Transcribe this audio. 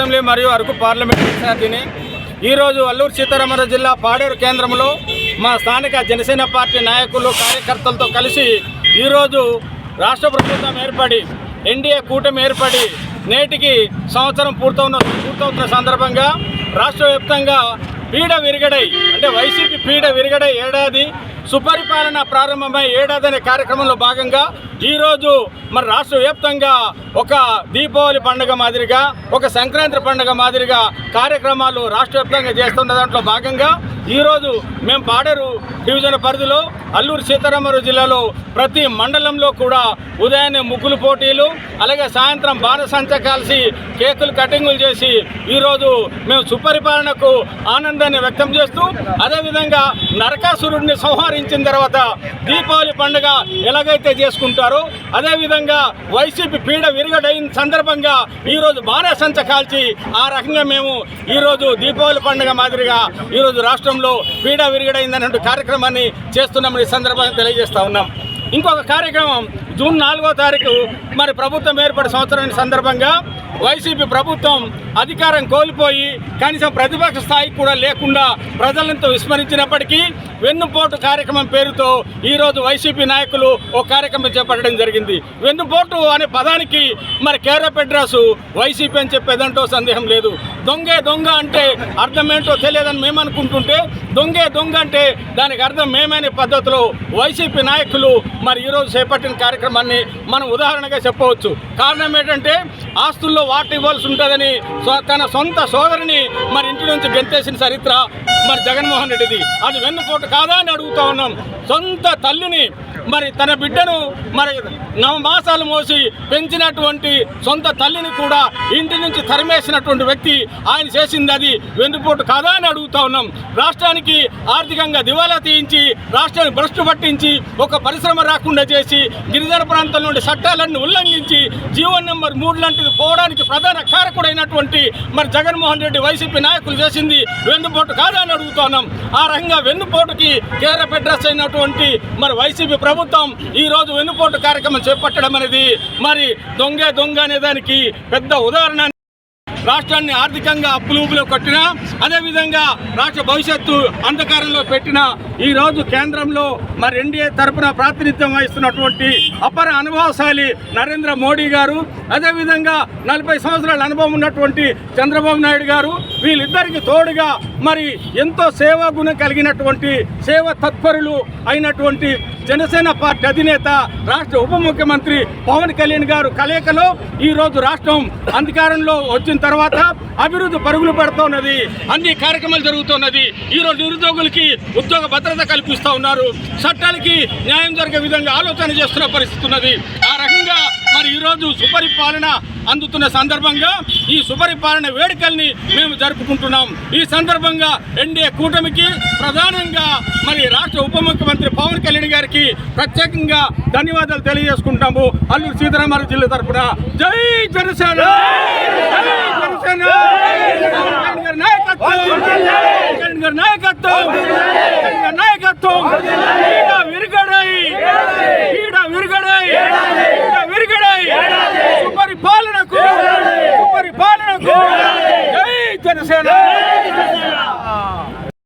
Assembly మరియు Araku parliament విద్యార్థిని. ఈరోజు అల్లూరు సీతారామరాజు జిల్లా పాడేరు కేంద్రంలో మా స్థానిక జనసేన పార్టీ నాయకులు కార్యకర్తలతో కలిసి ఈరోజు రాష్ట్ర ప్రభుత్వం ఏర్పడి ఎన్డీఏ కూటమి ఏర్పడి నేటికి సంవత్సరం పూర్తవున్న పూర్తవుతున్న సందర్భంగా రాష్ట్ర వ్యాప్తంగా పీడ విరిగడై అంటే వైసీపీ పీడ విరిగడై ఏడాది సుపరిపాలన ప్రారంభమై ఏడాది కార్యక్రమంలో భాగంగా ఈరోజు మరి రాష్ట్ర వ్యాప్తంగా ఒక దీపావళి పండుగ మాదిరిగా ఒక సంక్రాంతి పండుగ మాదిరిగా కార్యక్రమాలు రాష్ట్ర వ్యాప్తంగా చేస్తున్న దాంట్లో భాగంగా ఈరోజు మేము పాడేరు డివిజన్ పరిధిలో అల్లూరు సీతారామరాజు జిల్లాలో ప్రతి మండలంలో కూడా ఉదయాన్నే ముగ్గులు పోటీలు అలాగే సాయంత్రం బాణసంచ కలిసి కేకులు కటింగులు చేసి ఈరోజు మేము సుపరిపాలనకు ఆనందాన్ని వ్యక్తం చేస్తూ అదేవిధంగా నరకాసురుడిని సంహరించిన తర్వాత దీపావళి పండుగ ఎలాగైతే చేసుకుంటారో అదేవిధంగా వైసీపీ పీడ విరగడైన సందర్భంగా ఈరోజు బాణసంచ కాల్చి ఆ రకంగా మేము ఈరోజు దీపావళి పండుగ మాదిరిగా ఈరోజు రాష్ట్రంలో పీడ విరగడైందనే కార్యక్రమాన్ని చేస్తున్నామని ఈ సందర్భంగా తెలియజేస్తా ఉన్నాం. ఇంకొక కార్యక్రమం జూన్ నాలుగో తారీఖు మరి ప్రభుత్వం ఏర్పడే సంవత్సరం సందర్భంగా వైసీపీ ప్రభుత్వం అధికారం కోల్పోయి కనీసం ప్రతిపక్ష స్థాయికి కూడా లేకుండా ప్రజలంతా విస్మరించినప్పటికీ వెన్నుపోటు కార్యక్రమం పేరుతో ఈరోజు వైసీపీ నాయకులు ఒక కార్యక్రమం చేపట్టడం జరిగింది. వెన్నుపోటు అనే పదానికి మరి కేరా పెడ్రాసు వైసీపీ అని చెప్పేదంటో సందేహం లేదు. దొంగే దొంగ అంటే అర్థం ఏంటో తెలియదని మేము అనుకుంటుంటే దొంగే దొంగ అంటే దానికి అర్థం మేమనే పద్ధతిలో వైసీపీ నాయకులు మరి ఈరోజు చేపట్టిన కార్యక్రమాన్ని మనం ఉదాహరణగా చెప్పవచ్చు. కారణం ఏంటంటే ఆస్తుల్లో వాటి ఇవ్వాల్సి ఉంటుందని తన సొంత సోదరిని మరి ఇంటి నుంచి గెంతేసిన చరిత్ర మరి జగన్మోహన్ రెడ్డిది. అది వెన్నుపోటు కాదా అని అడుగుతా ఉన్నాం. సొంత తల్లిని మరి తన బిడ్డను మరి నవమాసాలు మోసి పెంచినటువంటి సొంత తల్లిని కూడా ఇంటి నుంచి తరిమేసినటువంటి వ్యక్తి ఆయన చేసింది అది వెన్నుపోటు కాదా అని అడుగుతా ఉన్నాం. రాష్ట్రానికి ఆర్థికంగా దివాలా తీయించి రాష్ట్రాన్ని భ్రష్టు పట్టించి ఒక పరిశ్రమ రాకుండా చేసి గిరిజన ప్రాంతం నుండి చట్టాలన్నీ ఉల్లంఘించి జీవో నెంబర్ మూడు లాంటిది పోవడానికి ప్రధాన కారకుడైనటువంటి మరి జగన్మోహన్ రెడ్డి వైసీపీ నాయకులు చేసింది వెన్నుపోటు కాదా అని అడుగుతున్నాం ఆ రకంగా వెన్నుపోటుకి కేర అడ్రస్ అయినటువంటి మరి వైసీపీ ప్రభుత్వం ఈ రోజు వెన్నుపోటు కార్యక్రమం చేపట్టడం అనేది మరి దొంగ దొంగ అనే దానికి పెద్ద ఉదాహరణ. రాష్ట్రాన్ని ఆర్థికంగా అప్పులూపులో కొట్టిన అదేవిధంగా రాష్ట్ర భవిష్యత్తు అంధకారంలో పెట్టిన ఈ రోజు కేంద్రంలో మరి ఎన్డీఏ తరపున ప్రాతినిధ్యం వహిస్తున్నటువంటి అపర అనుభవశాలి నరేంద్ర మోడీ గారు అదేవిధంగా నలభై సంవత్సరాల అనుభవం ఉన్నటువంటి చంద్రబాబు నాయుడు గారు వీళ్ళిద్దరికి తోడుగా మరి ఎంతో సేవా గుణం కలిగినటువంటి సేవ తత్పరులు అయినటువంటి జనసేన పార్టీ అధినేత రాష్ట్ర ఉప ముఖ్యమంత్రి పవన్ కళ్యాణ్ గారు కలయికలో ఈ రోజు రాష్ట్రం అధికారంలో వచ్చిన తర్వాత అభివృద్ధి పరుగులు పడుతున్నది అన్ని కార్యక్రమాలు జరుగుతున్నది. ఈ రోజు నిరుద్యోగులకి ఉద్యోగ భద్రత కల్పిస్తూ ఉన్నారు. చట్టాలకి న్యాయం జరిగే విధంగా ఆలోచన చేస్తున్న పరిస్థితి ఉన్నది. ఆ రకంగా మరి ఈరోజు సుపరిపాలన అందుతున్న సందర్భంగా ఈ సుపరిపాలన వేడుకల్ని మేము జరుపుకుంటున్నాం. ఈ సందర్భంగా ఎన్డీఏ కూటమికి ప్రధానంగా మరి రాష్ట్ర ఉప ముఖ్యమంత్రి పవన్ కళ్యాణ్ గారికి ప్రత్యేకంగా ధన్యవాదాలు తెలియజేసుకుంటాము. అల్లూరు సీతారామారావు జిల్లా తరఫున జై జనసేన! జై జనసేన! నాయకత్వం నాయకత్వం